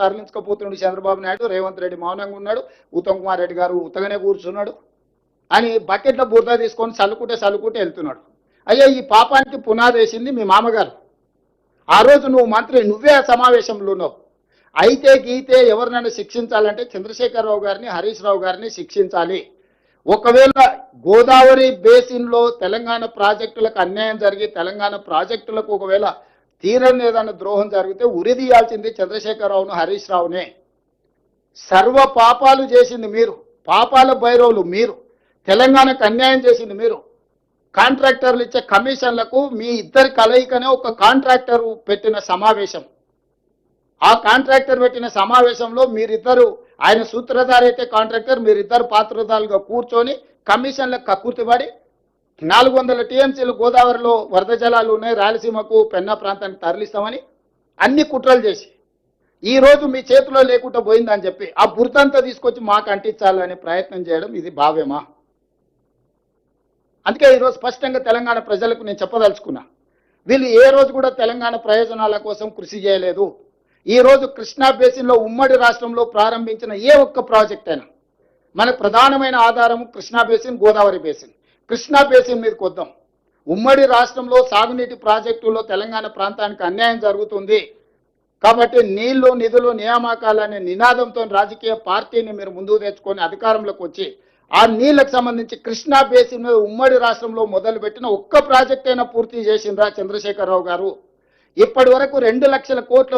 తరలించకపోతున్నాడు చంద్రబాబు నాయుడు రేవంత్ రెడ్డి మౌనంగా ఉన్నాడు ఉత్తమ్ కుమార్ రెడ్డి గారు ఉత్తగానే కూర్చున్నాడు అని బకెట్లో బురద తీసుకొని చల్లుకుంటే చల్లుకుంటే వెళ్తున్నాడు. అయ్యా ఈ పాపానికి పునాదేసింది మీ మామగారు. ఆ రోజు నువ్వు మంత్రి నువ్వే ఆ సమావేశంలో ఉన్నావు. అయితే గీతే ఎవరినైనా శిక్షించాలంటే చంద్రశేఖరరావు గారిని హరీష్ రావు గారిని శిక్షించాలి. ఒకవేళ గోదావరి బేసిన్లో తెలంగాణ ప్రాజెక్టులకు అన్యాయం జరిగి తెలంగాణ ప్రాజెక్టులకు ఒకవేళ తీరని ఏదైనా ద్రోహం జరిగితే ఉరిదీయాల్సింది చంద్రశేఖరరావును హరీష్ రావునే. సర్వ పాపాలు చేసింది మీరు. పాపాల భైరవులు మీరు. తెలంగాణకు అన్యాయం చేసింది మీరు. కాంట్రాక్టర్లు ఇచ్చే కమిషన్లకు మీ ఇద్దరి కలయికనే ఒక కాంట్రాక్టర్ పెట్టిన సమావేశం. ఆ కాంట్రాక్టర్ పెట్టిన సమావేశంలో మీరిద్దరు ఆయన సూత్రధారి అయితే కాంట్రాక్టర్ మీరిద్దరు పాత్రధారులుగా కూర్చొని కమిషన్లకు కక్కుర్తిపడి నాలుగు వందల టీఎంసీలు గోదావరిలో వరద జలాలు ఉన్నాయి. రాయలసీమకు పెన్నా ప్రాంతానికి తరలిస్తామని అన్ని కుట్రలు చేసి ఈ రోజు మీ చేతిలో లేకుండా పోయిందని చెప్పి ఆ బురదంతా తీసుకొచ్చి మాకు అంటించాలనే ప్రయత్నం చేయడం ఇది భావ్యమా? అందుకే ఈరోజు స్పష్టంగా తెలంగాణ ప్రజలకు నేను చెప్పదలుచుకున్నా వీళ్ళు ఏ రోజు కూడా తెలంగాణ ప్రయోజనాల కోసం కృషి చేయలేదు. ఈ రోజు కృష్ణా బేసిన్లో ఉమ్మడి రాష్ట్రంలో ప్రారంభించిన ఏ ఒక్క ప్రాజెక్ట్ అయినా మనకు ప్రధానమైన ఆధారం Krishna basin Godavari basin. Krishna basin మీదకి వద్దాం ఉమ్మడి రాష్ట్రంలో సాగునీటి ప్రాజెక్టులో తెలంగాణ ప్రాంతానికి అన్యాయం జరుగుతుంది. కాబట్టి నీళ్ళు నిధులు నియామకాలు అనే నినాదంతో రాజకీయ పార్టీని మీరు ముందుకు తెచ్చుకొని అధికారంలోకి వచ్చి ఆ నీళ్ళకు సంబంధించి కృష్ణా బేసిన్ మీద ఉమ్మడి రాష్ట్రంలో మొదలుపెట్టిన ఒక్క ప్రాజెక్ట్ అయినా పూర్తి చేసిండ్రా చంద్రశేఖరరావు గారు. ఇప్పటి వరకు రెండు లక్షల కోట్ల